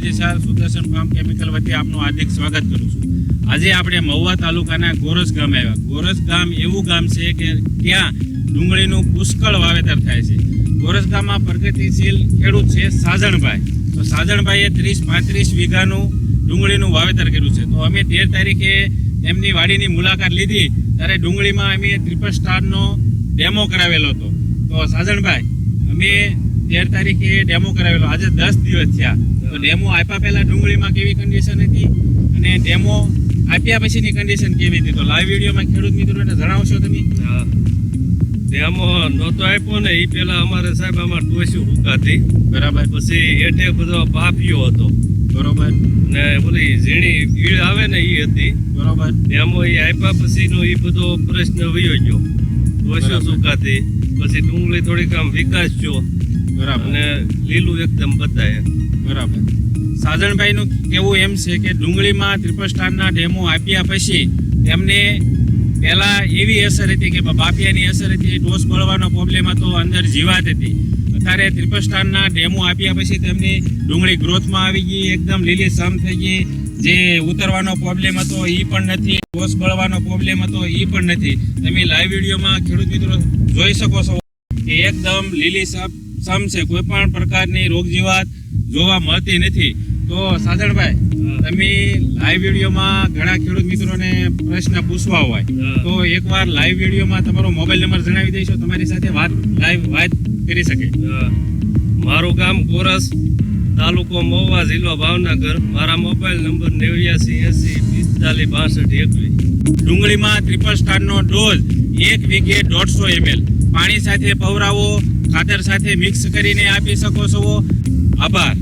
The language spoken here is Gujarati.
પ્રતિસાદ સુદર્શન ફાર્મ કેમિકલ વતી આપનું હાર્દિક સ્વાગત કરું છું. આજે આપણે મહુવા તાલુકાના ગોરસ ગામે આવ્યા. ગોરસ ગામ એવું ગામ છે કે ત્યાં ડુંગળીનું પુષ્કળ વાવેતર થાય છે. ગોરસ ગામમાં પ્રગતિશીલ ખેડૂત છે સાજણભાઈ. તો સાજણભાઈએ ત્રીસ પાંત્રીસ વીઘાનું ડુંગળીનું વાવેતર કર્યું છે. તો અમે તેર તારીખે એમની વાડીની મુલાકાત લીધી. ત્યારે ડુંગળીમાં અમે ત્રિપલ સ્ટારનો ડેમો કરાવેલો હતો. તો સાજણભાઈ, અમે તેર તારીખે ડેમો કરાવેલો. આજે દસ દિવસ થયા. તો ડેમો આપ્યા પહેલા ડુંગળીમાં કેવી કન્ડિશન હતી અને ડેમો આપ્યા પછીની કન્ડિશન કેવી હતી? તો લાઈવ વિડીયોમાં ખેડૂત મિત્રોને જણાવશો તમે. ડેમો નહોતો આપ્યો ને એ પેલા અમારે સાહેબ આમાં ટોસ્યું હુકાતી બરાબર. પછી એટે બધો પાપ્યો હતો. બરોબર. ને ઓલી ઝીણી ભીડ આવે ને એ હતી. બરોબર. ડેમો એ આપ્યા પછીનો એ બધો પ્રશ્ન વયો ગયો. ટોસ્યું. સુકાતી પછી ડુંગળી થોડીક આમ વિકાસ થયો બરાબર. અને લીલું એકદમ બતાય. બરાબર. સાજણભાઈનું કહેવું એમ છે કે ડુંગળીમાં ત્રિપલ સ્ટારના ડેમો આપ્યા પછી એમને પહેલા એવી અસર હતી કે બાફિયાની અસર હતી ટોસ બળવાનો પ્રોબ્લેમ હતો અંદર જીવાત હતી. અત્યારે ત્રિપલ સ્ટારના ડેમો આપ્યા પછી તેમની ડુંગળી ગ્રોથમાં આવી ગઈ એકદમ લીલી સમ થઈ ગઈ. જે ઉતરવાનો પ્રોબ્લેમ હતો એ પણ નથી. ટોસ બળવાનો પ્રોબ્લેમ હતો એ પણ નથી. તમે લાઈવ વિડીયોમાં ખેડૂત મિત્રો જોઈ શકો છો કે એકદમ લીલી સમ સમ છે કોઈ પણ પ્રકારની રોગ જીવાત જોવા મળતી નથી. તો સાજણભાઈ તમે લાઈવ વિડીયોમાં ઘણા ખેડૂત મિત્રોને પ્રશ્ન પૂછવા હોય. તો એકવાર લાઈવ વિડીયોમાં તમારો મોબાઈલ નંબર જણાવી દઈશો તમારી સાથે વાત લાઈવ વાત કરી શકે. મારું ગામ કોરસ તાલુકો મહુવા જિલ્લો ભાવનગર. મારા મોબાઈલ નંબર નેવ્યાસી એસી પિસ્તાલીસ બાસઠ એકવીસ. ડુંગળીમાં ત્રિપલ સ્ટારનો ડોઝ એક વીઘે દોઢસો એમએલ પાણી સાથે પવરાવો ખાતર સાથે મિક્સ કરીને આપી શકો છો. આભાર.